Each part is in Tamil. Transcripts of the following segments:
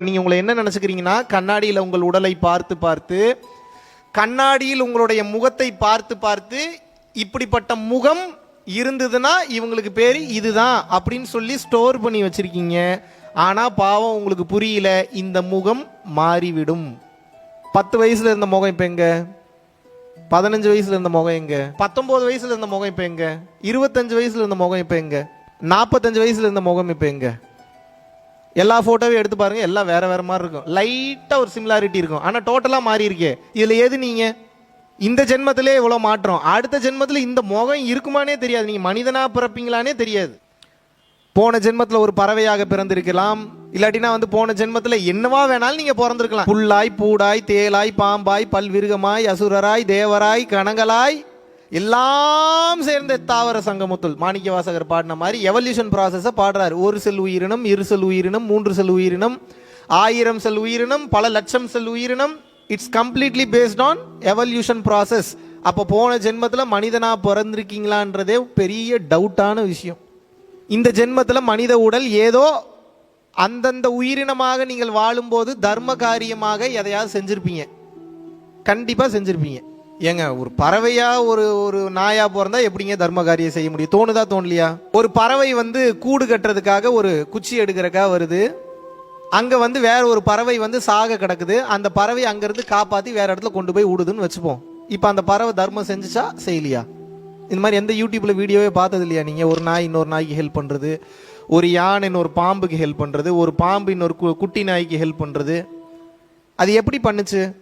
நீங்க உங்களை என்ன நினச்சிக்கிறீங்கன்னா கண்ணாடியில் உங்கள் உடலை பார்த்து பார்த்து கண்ணாடியில் உங்களுடைய முகத்தை பார்த்து பார்த்து இப்படிப்பட்ட முகம் இருந்ததுன்னா இவங்களுக்கு பேர் இதுதான் அப்படின்னு சொல்லி ஸ்டோர் பண்ணி வச்சிருக்கீங்க. ஆனால் பாவம் உங்களுக்கு புரியல இந்த முகம் மாறிவிடும். பத்து வயசுல இருந்த முகம் இப்போ எங்க? பதினஞ்சு வயசுல இருந்த முகம் எங்க? பத்தொன்பது வயசுல இருந்த முகம் இப்போ எங்க? இருபத்தஞ்சு வயசுல இருந்த முகம் இப்போ எங்க? நாற்பத்தஞ்சு வயசுல இருந்த முகம் இப்போ எங்க? எல்லா ஃபோட்டோவையும் எடுத்து பாருங்கள் எல்லாம் வேறு வேறு மாதிரி இருக்கும். லைட்டாக ஒரு சிமிலாரிட்டி இருக்கும். ஆனால் டோட்டலாக மாறி இருக்கே. எது நீங்கள் இந்த ஜென்மத்திலே இவ்வளோ மாற்றம். அடுத்த ஜென்மத்தில் இந்த முகம் இருக்குமானே தெரியாது. நீங்கள் மனிதனாக பிறப்பீங்களானே தெரியாது. போன ஜென்மத்தில் ஒரு பறவையாக பிறந்திருக்கலாம். இல்லாட்டினா வந்து போன ஜென்மத்தில் என்னவா வேணாலும் நீங்கள் பிறந்திருக்கலாம். புல்லாய் பூடாய் தேலாய் பாம்பாய் பல்விருகமாய் அசுரராய் தேவராய் கணங்களாய் எல்லாம் சேர்ந்த தாவர சங்கமுத்துள் மாணிக்க வாசகர் பாடின மாதிரி எவல்யூஷன் ப்ராசஸை பாடுறார். ஒரு செல் உயிரினம் இரு செல் உயிரினம் மூன்று செல் உயிரினம் ஆயிரம் செல் உயிரினம் பல லட்சம் செல் உயிரினம். It's completely based on evolution process அப்போ போன ஜென்மத்தில் மனிதனாக பிறந்திருக்கீங்களான்றதே பெரிய டவுட்டான விஷயம். இந்த ஜென்மத்தில் மனித உடல் ஏதோ அந்தந்த உயிரினமாக நீங்கள் வாழும்போது தர்ம காரியமாக எதையாவது செஞ்சுருப்பீங்க. கண்டிப்பாக செஞ்சுருப்பீங்க. ஏங்க ஒரு பறவையா ஒரு ஒரு நாயா பிறந்தா எப்படிங்க தர்ம காரியம் செய்ய முடியும்? தோணுதா தோணலையா? ஒரு பறவை வந்து கூடு கட்டுறதுக்காக ஒரு குச்சி எடுக்கிறக்காக வருது. அங்க வந்து வேற ஒரு பறவை வந்து சாக கிடக்குது. அந்த பறவை அங்கிருந்து காப்பாத்தி வேற இடத்துல கொண்டு போய் விடுதுன்னு வச்சுப்போம். இப்போ அந்த பறவை தர்மம் செஞ்சுச்சா செய்யலையா? இந்த மாதிரி எந்த யூடியூப்ல வீடியோவே பார்த்தது இல்லையா நீங்க? ஒரு நாய் இன்னொரு நாய்க்கு ஹெல்ப் பண்றது. ஒரு யானை இன்னொரு பாம்புக்கு ஹெல்ப் பண்றது. ஒரு பாம்பு இன்னொரு கு- குட்டி நாய்க்கு ஹெல்ப் பண்றது. அது எப்படி பண்ணுச்சு?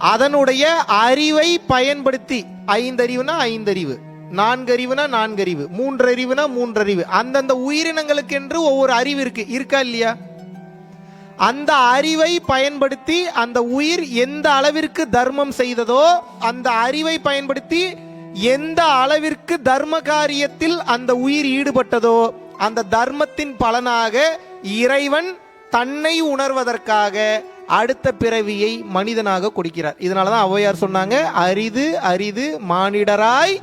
அதனுடைய அறிவை பயன்படுத்தி ஐந்தறிவுனா ஐந்தறிவு நான்கறிவுனா நான்கறிவு மூன்றறிவுனா மூன்றறிவு அந்தந்த உயிரினங்களுக்கென்று ஒவ்வொரு அறிவு இருக்கு இருக்கா இல்லையா? அந்த அறிவை பயன்படுத்தி அந்த உயிர் எந்த அளவிற்கு தர்மம் செய்ததோ அந்த அறிவை பயன்படுத்தி எந்த அளவிற்கு தர்ம காரியத்தில் அந்த உயிர் ஈடுபட்டதோ அந்த தர்மத்தின் பலனாக இறைவன் தன்னை உணர்வதற்காக அடுத்த பிறவியை மனிதனாக கொடுக்கிறார். இதனாலதான் ஔவையார் சொன்னாங்க அரிது அரிது மானிடராய்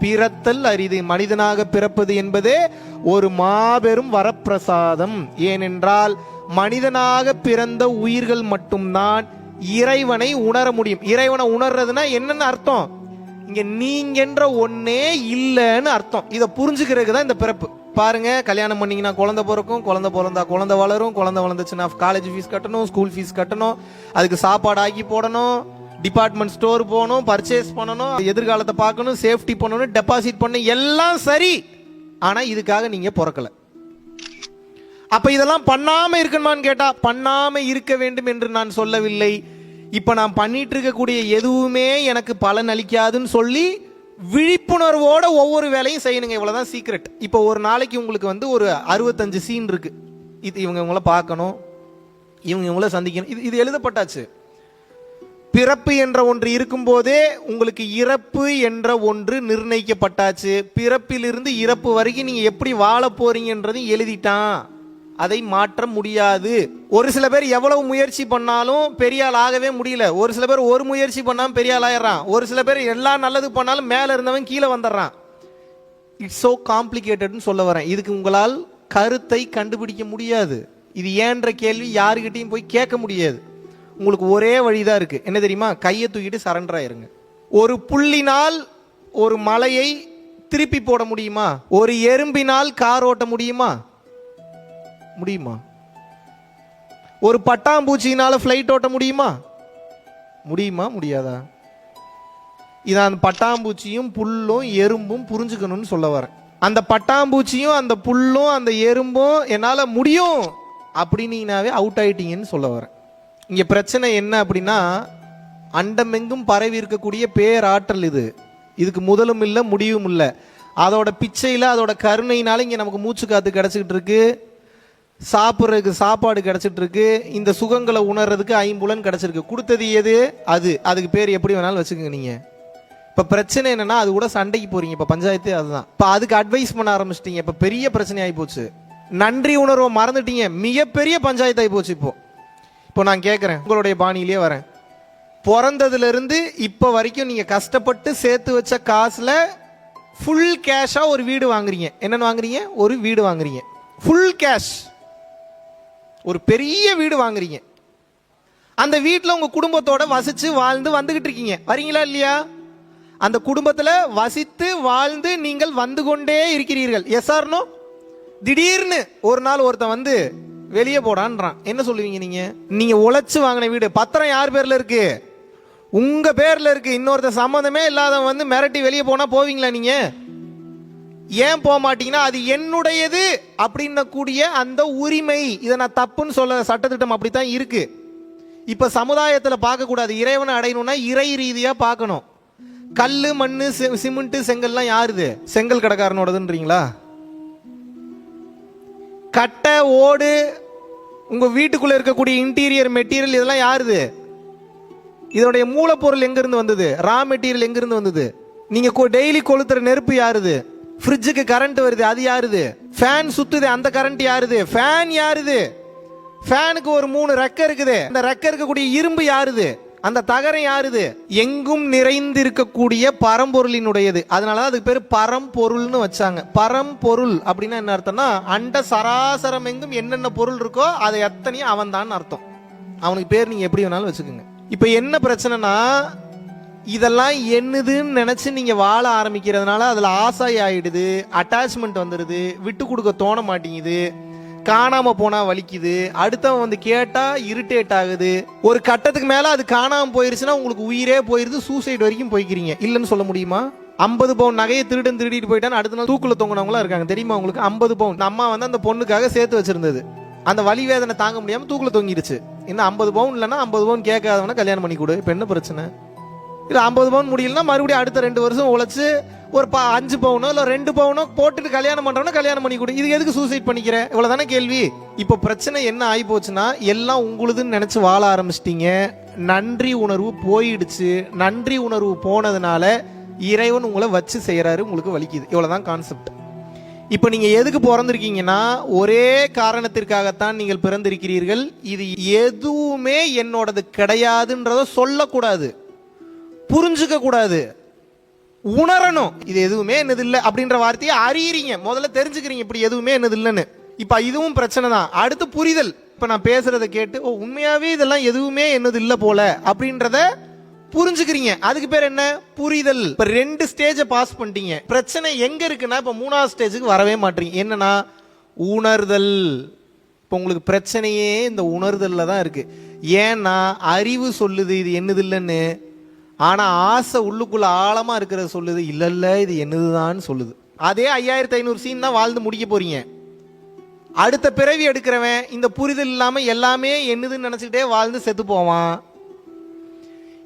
பிறத்தல் அரிது. மனிதனாக பிறப்பது என்பதே ஒரு மாபெரும் வரப்பிரசாதம். ஏனென்றால் மனிதனாக பிறந்த உயிர்கள் மட்டும்தான் இறைவனை உணர முடியும். இறைவனை உணர்றதுன்னா என்னன்னு அர்த்தம்? இங்க நீங்கன்ற ஒன்னே இல்லைன்னு அர்த்தம். இதை புரிஞ்சுக்கிறதுக்கு தான் இந்த பிறப்பு. பாருங்க கல்யாணம் பண்ணீங்கன்னா குழந்தை பிறக்கும் குழந்தை பிறந்தா குழந்தை வளரும் குழந்தை வளர்ந்துச்சுன்னா காலேஜ் ஃபீஸ் கட்டணும் ஸ்கூல் ஃபீஸ் கட்டணும் அதுக்கு சாப்பாடு ஆக்கி போடணும் டிபார்ட்மெண்ட் ஸ்டோர் போகணும் பர்ச்சேஸ் பண்ணணும் எதிர்காலத்தை பார்க்கணும் சேஃப்டி பண்ணணும் டெபாசிட் பண்ணணும் எல்லாம் சரி. ஆனால் இதுக்காக நீங்கள் பிறக்கல. அப்போ இதெல்லாம் பண்ணாமல் இருக்கணுமான்னு கேட்டால் பண்ணாமல் இருக்க வேண்டும் என்று நான் சொல்லவில்லை. இப்போ நான் பண்ணிட்டு இருக்கக்கூடிய எதுவுமே எனக்கு பலன் அளிக்காதுன்னு சொல்லி விழிப்புணர்வோட ஒவ்வொரு வேலையும் செய்யணுங்க. இவ்வளவுதான் சீக்ரெட் இப்போ ஒரு நாளைக்கு உங்களுக்கு வந்து ஒரு அறுபத்தஞ்சு சீன் இருக்கு. இது இவங்க இவங்கள பார்க்கணும். இவங்க இவங்கள சந்திக்கணும். இது இது எழுதப்பட்டாச்சு. பிறப்பு என்ற ஒன்று இருக்கும்போதே உங்களுக்கு இறப்பு என்ற ஒன்று நிர்ணயிக்கப்பட்டாச்சு. பிறப்பிலிருந்து இறப்பு வரைக்கும் நீங்க எப்படி வாழ போறீங்கன்றதையும் எழுதிட்டான். அதை மாற்ற முடியாது. ஒரு சில பேர் எவ்வளவு முயற்சி பண்ணாலும் பெரிய ஆள் ஆகவே முடியல. ஒரு சில பேர் ஒரு முயற்சி பண்ணாமல் பெரிய ஆள் ஆயிடுறான். ஒரு சில பேர் எல்லா நல்லது பண்ணாலும் மேலே இருந்தவன் கீழே வந்துடுறான். இட்ஸ் so காம்ப்ளிகேட்டட்னு சொல்ல வரேன். இதுக்கு உங்களால் கருத்தை கண்டுபிடிக்க முடியாது. இது ஏன்ற கேள்வி யாருக்கிட்டையும் போய் கேட்க முடியாது. உங்களுக்கு ஒரே வழிதான் இருக்கு. என்ன தெரியுமா? கையை தூக்கிட்டு சரண்டர் ஆயிருங்க. ஒரு புள்ளினால் ஒரு மலையை திருப்பி போட முடியுமா? ஒரு எறும்பினால் கார் ஓட்ட முடியுமா? முடியுமா? ஒரு பட்டாம்பூச்சியினால ஃப்ளைட் ஓட்ட முடியுமா? முடியுமா? முடியாதா? இதை அந்த பட்டாம்பூச்சியும் புல்லும் எறும்பும் புரிஞ்சுக்கணும்னு சொல்ல வரேன். அந்த பட்டாம்பூச்சியும் அந்த புல்லும் அந்த எறும்பும் என்னால் முடியும் அப்படின்னீங்கனாவே அவுட் ஆயிட்டீங்கன்னு சொல்ல வரேன். இங்கே பிரச்சனை என்ன அப்படின்னா அண்டமெங்கும் பரவி இருக்கக்கூடிய பேராற்றல் இது. இதுக்கு முதலும் இல்லை முடிவும் இல்லை. அதோட பிச்சையில் அதோட கருணையினால இங்கே நமக்கு மூச்சு காத்து கிடச்சிக்கிட்டு இருக்கு. சாப்பிட்றதுக்கு சாப்பாடு கிடைச்சிட்டு இருக்கு இந்த சுகங்களை உணர்றதுக்கு ஐம்புலன் கிடச்சிருக்கு. கொடுத்தது எது? அது. அதுக்கு பேர் எப்படி வேணாலும் வச்சுக்கோங்க நீங்கள் இப்போ பிரச்சனை என்னென்னா அது கூட சண்டைக்கு போகிறீங்க இப்போ பஞ்சாயத்து அதுதான். இப்போ அதுக்கு அட்வைஸ் பண்ண ஆரம்பிச்சிட்டீங்க. இப்போ பெரிய பிரச்சனை ஆகி போச்சு. நன்றி உணர்வை மறந்துட்டீங்க. மிகப்பெரிய பஞ்சாயத்து ஆகி போச்சு இப்போ. இப்போ நான் கேட்குறேன் உங்களுடைய பாணியிலேயே வரேன். பிறந்ததுலேருந்து இப்போ வரைக்கும் நீங்கள் கஷ்டப்பட்டு சேர்த்து வச்ச காசில் ஃபுல் கேஷாக ஒரு வீடு வாங்குறீங்க. என்னென்னு வாங்குறீங்க? ஒரு வீடு வாங்குறீங்க. ஃபுல் கேஷ் ஒரு பெரிய வீடு வாங்குறீங்க. அந்த வீட்டில் உங்கள் குடும்பத்தோட வசித்து வாழ்ந்து வந்துக்கிட்டு இருக்கீங்க. வரீங்களா இல்லையா? அந்த குடும்பத்தில் வசித்து வாழ்ந்து நீங்கள் வந்து கொண்டே இருக்கிறீர்கள். எஸ் ஆர்னோ திடீர்னு ஒரு நாள் ஒருத்தன் வந்து வெளியே போடான்றான். என்ன சொல்லுவீங்க நீங்கள் நீங்கள் உழைச்சி வாங்கின வீடு. பத்திரம் யார் பேரில் இருக்கு? உங்கள் பேரில் இருக்கு. இன்னொருத்தன் சம்மந்தமே இல்லாதவன் வந்து மிரட்டி வெளியே போனால் போவீங்களா நீங்கள் ஏன் போக மாட்டீங்கன்னா அது என்னுடையது அப்படின்ன கூடிய அந்த உரிமை. இதை நான் தப்புன்னு சொல்ல சட்டத்திட்டம் அப்படித்தான் இருக்கு. இப்ப சமுதாயத்துல பார்க்க கூடாது இறைவனை அடையணும்னா இறை ரீதியா பார்க்கணும். கல்லு மண்ணு சி- சிமெண்ட் செங்கல்லாம் யாருது? செங்கல் கடைக்காரனோடதுன்றீங்களா? கட்டை ஓடு உங்க வீட்டுக்குள்ள இருக்கக்கூடிய இன்டீரியர் மெட்டீரியல் இதெல்லாம் யாருது? இதனுடைய மூலப்பொருள் எங்க இருந்து வந்தது? ரா மெட்டீரியல் எங்க இருந்து வந்தது? நீங்க டெய்லி கொளுத்துற நெருப்பு யாருது? ஃப்ரிட்ஜுக்கு கரண்ட் வருது அது யாருது? ஃபேன் சுத்துது அந்த கரண்ட் யாருது? ஃபேன் யாருது? ஃபேனுக்கு ஒரு மூணு ரெக்க இருக்குது. அந்த ரெக்க இருக்கக்கூடிய இரும்பு யாருது? அந்த தகரம் யாருது? எங்கும் நிறைந்திருக்கக்கூடிய பரம்பொருளினுடையது. அதனாலதான் அதுக்கு பேர் பரம்பொருள்னு வச்சாங்க. பரம்பொருள் அப்படின்னா என்ன அர்த்தம்னா அண்ட சராசரம் எங்கும் என்னென்ன பொருள் இருக்கோ அதை எத்தனையும் அவன் தான் அர்த்தம். அவனுக்கு பேர் நீங்க எப்படி வேணாலும் வச்சுக்கோங்க. இப்போ என்ன பிரச்சனைனா இதெல்லாம் என்னதுன்னு நினச்சி நீங்கள் வாழ ஆரம்பிக்கிறதுனால அதில் ஆசை ஆகிடுது அட்டாச்மெண்ட் வந்துடுது விட்டு கொடுக்க தோண மாட்டேங்குது காணாமல் போனால் வலிக்குது அடுத்தவன் வந்து கேட்டால் இரிட்டேட் ஆகுது. ஒரு கட்டத்துக்கு மேலே அது காணாமல் போயிருச்சுன்னா உங்களுக்கு உயிரே போயிருது சூசைட் வரைக்கும் போய்க்கிறீங்க. இல்லைன்னு சொல்ல முடியுமா? ஐம்பது பவுன் நகையை திருடன் திருடிட்டு போயிட்டான்னு அடுத்த நாள் தூக்கில் தொங்கினவங்களாம் இருக்காங்க. தெரியுமா உங்களுக்கு? ஐம்பது பவுன். அம்மா வந்து அந்த பொண்ணுக்காக சேர்த்து வச்சிருந்தது. அந்த வலி வேதனை தாங்க முடியாமல் தூக்கில் தொங்கிருச்சு. இன்னும் ஐம்பது பவுன் இல்லைன்னா ஐம்பது பவுன் கேட்காதவன கல்யாணம் பண்ணி கொடு. இப்போ என்ன பிரச்சனை? இல்லை ஐம்பது பவுன் முடியலன்னா மறுபடியும் அடுத்த ரெண்டு வருஷம் உழைச்சி ஒரு ப அஞ்சு பவுனோ இல்லை ரெண்டு பவுனோ போட்டுட்டு கல்யாணம் பண்ணுறோன்னா கல்யாணம் பண்ணி கொடு. இது எதுக்கு சூசைட் பண்ணிக்கிறேன் இவ்வளோ தானே கேள்வி. இப்போ பிரச்சனை என்ன ஆகி போச்சுன்னா எல்லாம் உங்களுதுன்னு நினச்சி வாழ ஆரம்பிச்சிட்டீங்க. நன்றி உணர்வு போயிடுச்சு. நன்றி உணர்வு போனதுனால இறைவன் உங்களை வச்சு செய்கிறாரு உங்களுக்கு வலிக்குது. இவ்வளவுதான் கான்செப்ட் இப்போ நீங்கள் எதுக்கு பிறந்திருக்கீங்கன்னா ஒரே காரணத்திற்காகத்தான் நீங்கள் பிறந்திருக்கிறீர்கள். இது எதுவுமே என்னோடது கிடையாதுன்றத சொல்லக்கூடாது. புரிஞ்சுக்க கூடாது. உணரணும். இது எதுவுமே என்னது இல்லை அப்படின்ற வார்த்தையை அறியறீங்க. முதல்ல தெரிஞ்சுக்கிறீங்க இப்படி எதுவுமே என்னது இல்லைன்னு இப்போ இதுவும் பிரச்சனை தான். அடுத்து புரிதல். இப்போ நான் பேசுறத கேட்டு ஓ உண்மையாவே இதெல்லாம் எதுவுமே என்னது இல்லை போல அப்படின்றத புரிஞ்சுக்கிறீங்க. அதுக்கு பேர் என்ன? புரிதல். இப்ப ரெண்டு ஸ்டேஜை பாஸ் பண்ணிட்டீங்க. பிரச்சனை எங்க இருக்குன்னா இப்ப மூணாவது ஸ்டேஜுக்கு வரவே மாட்டீங்க. என்னன்னா உணர்தல். இப்போ உங்களுக்கு பிரச்சனையே இந்த உணர்தல்ல தான் இருக்கு. ஏன்னா அறிவு சொல்லுது இது என்னது இல்லைன்னு ஆனால் ஆசை உள்ளுக்குள்ளே ஆழமாக இருக்கிறத சொல்லுது இல்லை இல்லை இது என்னதுதான்? சொல்லுது. அதே ஐயாயிரத்தி ஐநூறு சீன் தான் வாழ்ந்து முடிக்க போறீங்க. அடுத்த பிறவி எடுக்கிறவன் இந்த புரிதல் இல்லாமல் எல்லாமே என்னதுன்னு நினச்சிக்கிட்டே வாழ்ந்து செத்து போவான்.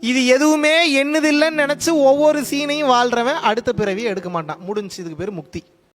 இது எதுவுமே என்னது இல்லைன்னு நினச்சி ஒவ்வொரு சீனையும் வாழ்றவன் அடுத்த பிறவியை எடுக்க மாட்டான். முடிஞ்சு இதுக்கு பேர் முக்தி.